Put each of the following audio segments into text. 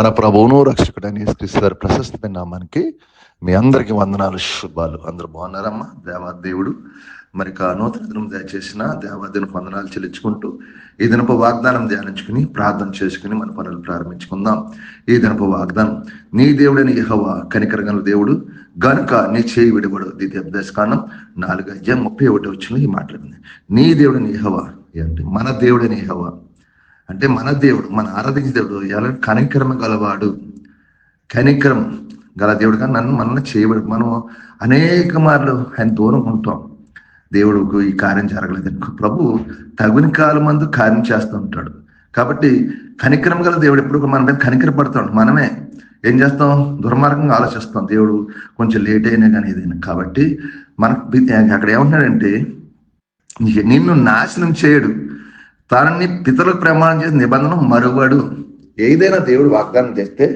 మన ప్రభువును రక్షకుడని క్రీస్తుగారి ప్రశస్తమైన నామానికి మీ అందరికి వందనాలు శుభాలు. అందరూ బాగున్నారమ్మా? దేవాదేవుడు. మరి నూతన దినం దయచేసిన దేవాదేవునికి వందనాలు చెల్లించుకుంటూ ఈ దినపు వాగ్దానం ధ్యానించుకుని ప్రార్థన చేసుకుని మన పనులు ప్రారంభించుకుందాం. ఈ దినపు వాగ్దానం నీ దేవుడని యహోవ కనికరగల దేవుడు గనుక నీ చేయి విడబడు ద్వితీయోపదేశ కాండం నాలుగు అయ్యా ముప్పై ఒకటి వచ్చిన ఈ మాట్లాడింది నీ దేవుడని ఇహవ ఏంటి మన దేవుడని యహోవ. అంటే మన దేవుడు మన ఆరాధించే దేవుడు ఎలా కనికరమ గలవాడు. కనికరం గల దేవుడుగా నన్ను మనల్ని చేయబడు మనం అనేక మార్లు ఆయన దూరం ఉంటాం. దేవుడుకు ఈ కార్యం జరగలేదు ప్రభు తగుని కాలం మందు కార్యం చేస్తూ ఉంటాడు. కాబట్టి కనికరం గల దేవుడు ఎప్పుడు మన మీద కనికరపడతాడు. మనమే ఏం చేస్తాం? దుర్మార్గంగా ఆలోచిస్తాం. దేవుడు కొంచెం లేట్ అయినా కానీ ఏదైనా. కాబట్టి మనకు అక్కడ ఏమంటున్నాడంటే నిన్ను నాశనం చేయడు. తనని పితరులకు ప్రమాణం చేసిన నిబంధన మరువడు. ఏదైనా దేవుడు వాగ్దానం చేస్తే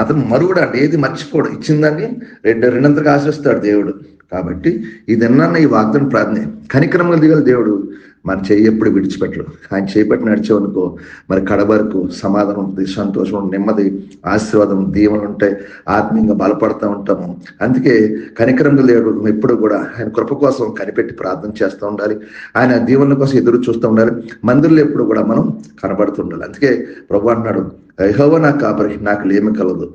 అతను మరువుడు అంటే ఏది మర్చిపోడు. ఇచ్చిందని రెండు రెండంతకు ఆశిస్తాడు దేవుడు. కాబట్టి ఇదన్నా ఈ వాగ్దానం ప్రార్థన. కనిక్రమంగా దిగల దేవుడు. మన చేయి ఎప్పుడు విడిచిపెట్టడు. ఆయన చేపట్టి నడిచేవనుకో మరి కడవరకు సమాధానం ఉంటుంది సంతోషం నెమ్మది ఆశీర్వాదం దీవెనలు ఉంటాయి ఆత్మీయంగా బలపడుతూ ఉంటాము. అందుకే కనికరంగా దేవుడు ఎప్పుడు కూడా ఆయన కృప కోసం కనిపెట్టి ప్రార్థన చేస్తూ ఉండాలి. ఆయన దీవెనల కోసం ఎదురు చూస్తూ ఉండాలి. మందిరంలో ఎప్పుడు కూడా మనం కనబడుతుండాలి అందుకే ప్రభు అన్నాడు యహోవ నాకు కాపరి నాకు లేమి కలదు.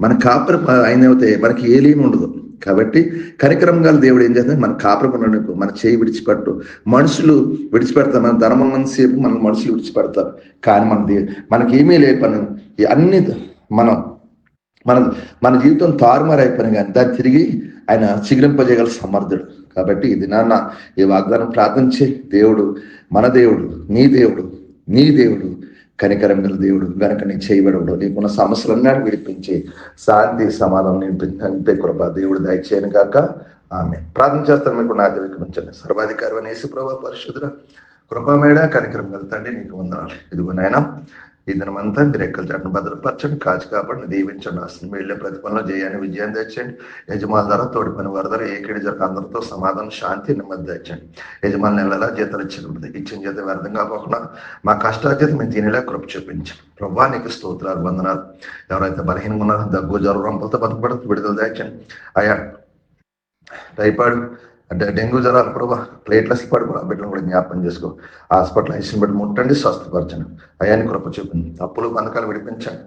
మన కాపరి అయినవుతే మనకి ఏ లేమి ఉండదు. కాబట్టి కనికరం గాలి దేవుడు ఏం చేస్తాడు? మన కాపరకున్నకు మన చేయి విడిచిపెట్టు. మనుషులు విడిచిపెడతారు. మన ధర్మం సేపు మన మనుషులు విడిచిపెడతారు. కానీ మన మనకి ఏమీ లేదు పని. అన్ని మనం మన మన జీవితం తారుమారైపోయిన కానీ దాన్ని తిరిగి ఆయన చిగురింపజేయగల సమర్థుడు. కాబట్టి ఇది నాన్న ఈ వాగ్దానం ప్రార్థించే దేవుడు మన దేవుడు నీ దేవుడు నీ దేవుడు కనికరం గల దేవుడు గనక నీ చేయబడవుడు. నీకున్న సమస్యలన్నాడు విడిపించి శాంతి సమాధానం నింపే కృప దేవుడు దయచేయను కాక ఆమె ప్రార్థన చేస్తాను మీకు నా దగ్గర ఉంచండి సర్వాధికారి అనేసి ప్రభా పరిశుద్ధ కృపమేడ కనికరం గల తండ్రి నీకు వందనాలు. ఇదిగో నాయన ఈ దినమంతా మీ రెక్కల చాటును భద్రపరచండి కాచి కాపాడిని దీవించండి అసలు మీళ్ళే ప్రతిఫలం జయాన్ని విజయం తెచ్చండి యజమాని ద్వారా తోడి పని వారి ద్వారా ఏకిడి జరగ అందరితో సమాధానం శాంతి నెమ్మది తెచ్చండి యజమాని నెలలా జీతాలు ఇచ్చిన ఇచ్చిన జీతం వ్యర్థం కాకుండా మా కష్టాజీతం మేము తినేలా కృప చూపించండి. ప్రభా నీకు స్తోత్రాలు వందనాలు. ఎవరైతే బలహీనంగా ఉన్నారో దగ్గు జ్వరం రంపలతో బతకబడుతూ విడుదల తెచ్చండి అయ్యా టైఫాయిడ్ అంటే డెంగ్యూ జ్వరాలు ప్రభా ప్లేట్లెస్ ఆ బిడ్డలు కూడా జ్ఞాపకం చేసుకో. హాస్పిటల్ ఐసీని బట్టి ముట్టండి స్వస్థపరచండి. అయాన్ని కృప చూపింది అప్పులు పథకాలు విడిపించండి.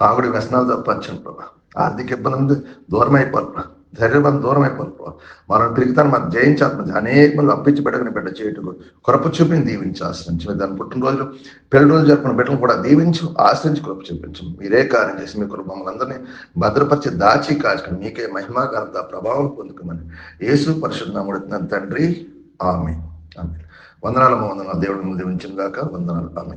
తాగుడి వ్యసనాలు తప్పించండి ప్రభా. ఆర్థిక ఇబ్బంది ఉంది దూరం అయిపోవాలి ధైర్యం దూరం అయిపోవాలి మనం తిరుగుతాను మనం జయించాలి అనేక మంది అప్పించి బిడ్డని బిడ్డ చేయటకు కృప చూపిని దీవించి ఆశ్రయించి. దాని పుట్టినరోజులు పెళ్ళి రోజులు జరుపుకున్న బిడ్డలు కూడా దీవించు ఆశ్రయించి కృప చూపించు. మీరే కార్యం చేసి మీ కృప అందరినీ భద్రపరిచి దాచి కాచుకుని మీకే మహిమా ఘనత ప్రభావం పొందుకోమని యేసు పరిశుద్ధముడుతున్న తండ్రి. ఆమె ఆమె వందనాలు వందనాలు. దేవుడిని దీవించిన గాక. వందనాలు. ఆమె